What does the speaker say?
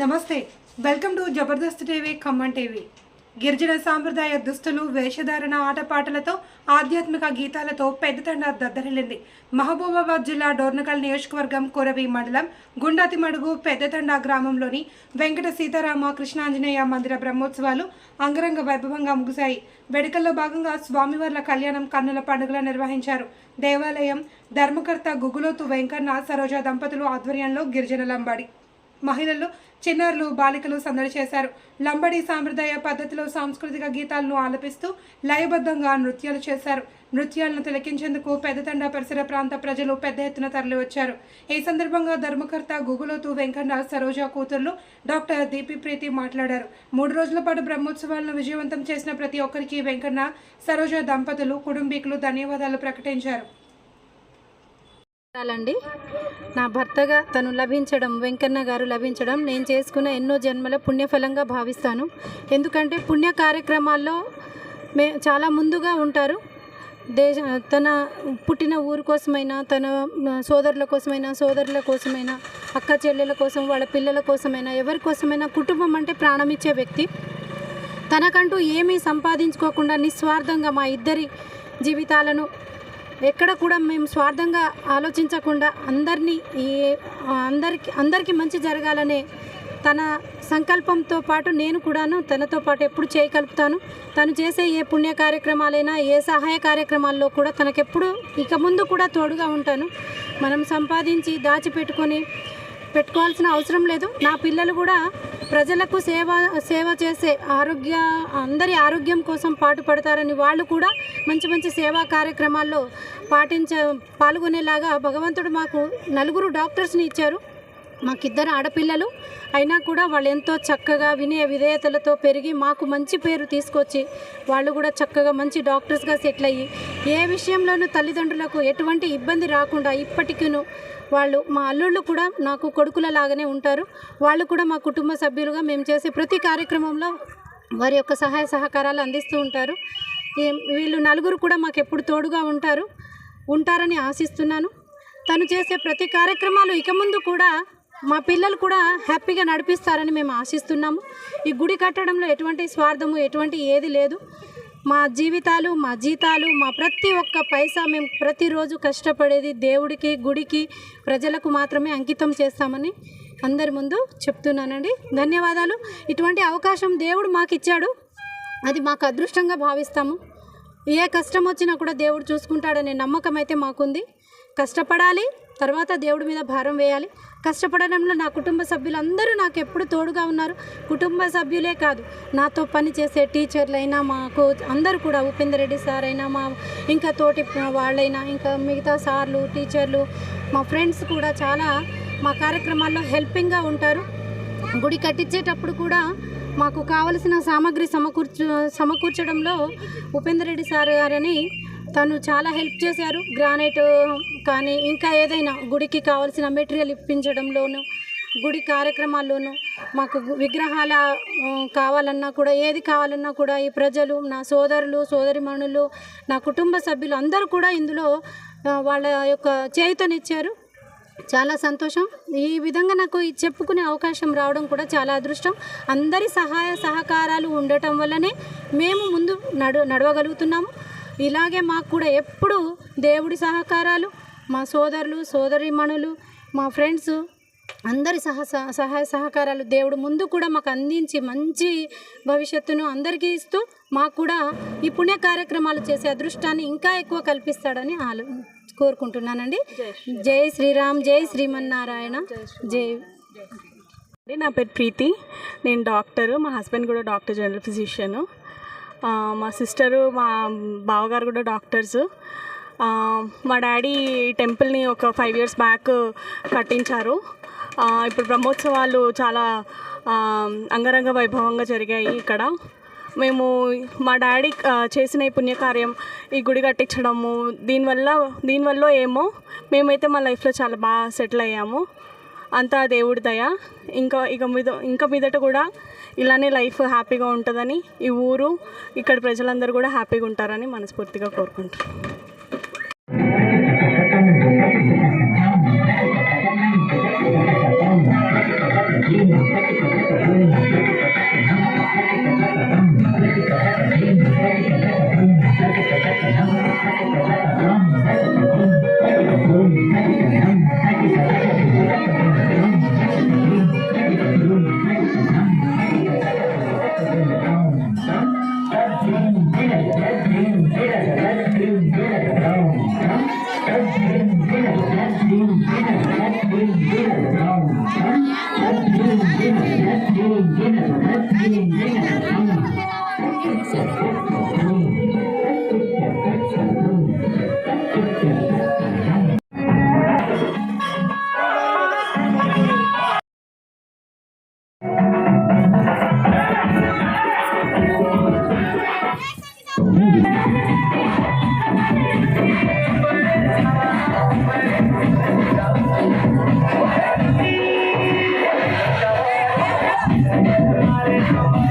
నమస్తే welcome to Jabardasth TV Khammam TV. గిరిజన సాంప్రదాయ దుస్తులు వేషధారణ ఆటపాటలతో ఆధ్యాత్మిక గీతాలతో పెద్దతండ దద్దరిల్లింది. మహబూబాబాద్ జిల్లా డోర్నకల్ నియోజకవర్గం కొరవి మండలం గుండాతిమడుగు పెద్దతండ గ్రామంలోని వెంకట సీతారామ కృష్ణాంజనేయ మందిర బ్రహ్మోత్సవాలు అంగరంగ వైభవంగా ముగిశాయి. వేడుకల్లో భాగంగా స్వామివార్ల కళ్యాణం కన్నుల పండుగలు నిర్వహించారు. దేవాలయం ధర్మకర్త గుగులోతు వెంకన్న సరోజ దంపతులు ఆధ్వర్యంలో గిరిజన లంబాడి. మహిళలు చిన్నారులు బాలికలు సందడి చేశారు. లంబడి సాంప్రదాయ పద్ధతిలో సాంస్కృతిక గీతాలను ఆలపిస్తూ లయబద్ధంగా నృత్యాలు చేశారు. నృత్యాలను తిలకించేందుకు పెద్దతండ పరిసర ప్రాంత ప్రజలు పెద్ద ఎత్తున తరలివచ్చారు. ఈ సందర్భంగా ధర్మకర్త గుగులోతు వెంకన్న సరోజ కూతుర్లు డాక్టర్ దీపి ప్రీతి మాట్లాడారు. మూడు రోజుల పాటు బ్రహ్మోత్సవాలను విజయవంతం చేసిన ప్రతి ఒక్కరికి వెంకన్న సరోజ దంపతులు కుటుంబీకులు ధన్యవాదాలు ప్రకటించారు. అండి నా భర్తగా తను లభించడం వెంకన్న గారు లభించడం నేను చేసుకున్న ఎన్నో జన్మల పుణ్యఫలంగా భావిస్తాను. ఎందుకంటే పుణ్య కార్యక్రమాల్లో మే చాలా ముందుగా ఉంటారు. దేశ తన పుట్టిన ఊరు కోసమైనా తన సోదరుల కోసమైనా సోదరుల కోసమైనా అక్క చెల్లెల కోసం వాళ్ళ పిల్లల కోసమైనా ఎవరి కోసమైనా కుటుంబం అంటే ప్రాణం ఇచ్చే వ్యక్తి. తనకంటూ ఏమీ సంపాదించుకోకుండా నిస్వార్థంగా మా ఇద్దరి జీవితాలను ఎక్కడ కూడా మేము స్వార్థంగా ఆలోచించకుండా అందరినీ ఈ అందరికి అందరికీ మంచి జరగాలనే తన సంకల్పంతో పాటు నేను కూడాను తనతో పాటు ఎప్పుడు చేయగలుపుతాను. తను చేసే ఏ పుణ్య కార్యక్రమాలైనా ఏ సహాయ కార్యక్రమాల్లో కూడా తనకెప్పుడు ఇక ముందు కూడా తోడుగా ఉంటాను. మనం సంపాదించి దాచిపెట్టుకొని పెట్టుకోవాల్సిన అవసరం లేదు. నా పిల్లలు కూడా ప్రజలకు సేవ సేవ చేసే ఆరోగ్య అందరి ఆరోగ్యం కోసం పాటుపడతారని వాళ్ళు కూడా మంచి మంచి సేవా కార్యక్రమాల్లో పాటించ పాల్గొనేలాగా భగవంతుడు మాకు నలుగురు డాక్టర్స్ని ఇచ్చారు. మాకిద్దరు ఆడపిల్లలు. అయినా కూడా వాళ్ళు ఎంతో చక్కగా వినయ విధేయతలతో పెరిగి మాకు మంచి పేరు తీసుకొచ్చి వాళ్ళు కూడా చక్కగా మంచి డాక్టర్స్గా సెటిల్ అయ్యి ఏ విషయంలోనూ తల్లిదండ్రులకు ఎటువంటి ఇబ్బంది రాకుండా ఇప్పటికీను వాళ్ళు మా అల్లుళ్ళు కూడా నాకు కొడుకుల లాగానే ఉంటారు. వాళ్ళు కూడా మా కుటుంబ సభ్యులుగా మేము చేసే ప్రతి కార్యక్రమంలో వారి యొక్క సహాయ సహకారాలు అందిస్తూ ఉంటారు. వీళ్ళు నలుగురు కూడా మాకు ఎప్పుడు తోడుగా ఉంటారు. ఉంటారని ఆశిస్తున్నాను. తను చేసే ప్రతి కార్యక్రమాలు ఇక ముందు కూడా మా పిల్లలు కూడా హ్యాపీగా నడిపిస్తారని మేము ఆశిస్తున్నాము. ఈ గుడి కట్టడంలో ఎటువంటి స్వార్థము ఎటువంటి ఏది లేదు. మా జీవితాలు మా జీతాలు మా ప్రతి ఒక్క పైసా మేము ప్రతిరోజు కష్టపడేది దేవుడికి గుడికి ప్రజలకు మాత్రమే అంకితం చేస్తామని అందరి ముందు చెప్తున్నానండి. ధన్యవాదాలు. ఇటువంటి అవకాశం దేవుడు మాకు ఇచ్చాడు అది మాకు అదృష్టంగా భావిస్తాము. ఏ కష్టం వచ్చినా కూడా దేవుడు చూసుకుంటాడనే నమ్మకం అయితే మాకుంది. కష్టపడాలి. తర్వాత దేవుడి మీద భారం వేయాలి. కష్టపడడంలో నా కుటుంబ సభ్యులందరూ నాకు ఎప్పుడు తోడుగా ఉన్నారు. కుటుంబ సభ్యులే కాదు నాతో పని చేసే టీచర్లైనా మాకు అందరూ కూడా ఉపేందర్ రెడ్డి సార్ అయినా మా ఇంకా తోటి వాళ్ళైనా ఇంకా మిగతా సార్లు టీచర్లు మా ఫ్రెండ్స్ కూడా చాలా మా కార్యక్రమాల్లో హెల్పింగ్గా ఉంటారు. గుడి కట్టించేటప్పుడు కూడా మాకు కావలసిన సామాగ్రి సమకూర్చు సమకూర్చడంలో ఉపేందర్ రెడ్డి సార్ గారని తను చాలా హెల్ప్ చేశారు. గ్రానైట్ కానీ ఇంకా ఏదైనా గుడికి కావాల్సిన మెటీరియల్ ఇప్పించడంలోనూ గుడి కార్యక్రమాల్లోనూ మాకు విగ్రహాల కావాలన్నా కూడా ఏది కావాలన్నా కూడా ఈ ప్రజలు నా సోదరులు సోదరిమణులు నా కుటుంబ సభ్యులు అందరూ కూడా ఇందులో వాళ్ళ యొక్క చేయుతనిచ్చారు. చాలా సంతోషం. ఈ విధంగా నాకు ఈ చెప్పుకునే అవకాశం రావడం కూడా చాలా అదృష్టం. అందరి సహాయ సహకారాలు ఉండటం వల్లనే మేము ముందు నడు నడవగలుగుతున్నాము. ఇలాగే మాకు కూడా ఎప్పుడు దేవుడి సహకారాలు మా సోదరులు సోదరిమణులు మా ఫ్రెండ్స్ అందరి సహ సహ- సహాయ సహకారాలు దేవుడు ముందు కూడా మాకు అందించి మంచి భవిష్యత్తును అందరికీ ఇస్తూ మాకు కూడా ఈ పుణ్య కార్యక్రమాలు చేసే అదృష్టాన్ని ఇంకా ఎక్కువ కల్పిస్తాడని ఆలో కోరుకుంటున్నానండి. జై శ్రీరామ్. జై శ్రీమన్నారాయణ. జై నా పేరు ప్రీతి. నేను డాక్టరు. మా హస్బెండ్ కూడా డాక్టర్ జనరల్ ఫిజిషియన్. మా సిస్టరు మా బావగారు కూడా డాక్టర్స్. మా డాడీ టెంపుల్ని ఒక ఫైవ్ ఇయర్స్ బ్యాక్ కట్టించారు. ఇప్పుడు బ్రహ్మోత్సవాలు చాలా అంగరంగ వైభవంగా జరిగాయి ఇక్కడ. మేము మా డాడీ చేసిన ఈ పుణ్యకార్యం ఈ గుడి కట్టించడము దీనివల్ల దీనివల్ల ఏమో మేమైతే మా లైఫ్లో చాలా బాగా సెటిల్ అయ్యాము. అంతా దేవుడి దయ ఇంకా ఇక మీద ఇంకా మీదట కూడా ఇలానే లైఫ్ హ్యాపీగా ఉంటుందని ఈ ఊరు ఇక్కడ ప్రజలందరూ కూడా హ్యాపీగా ఉంటారని మనస్ఫూర్తిగా కోరుకుంటున్నాను Hare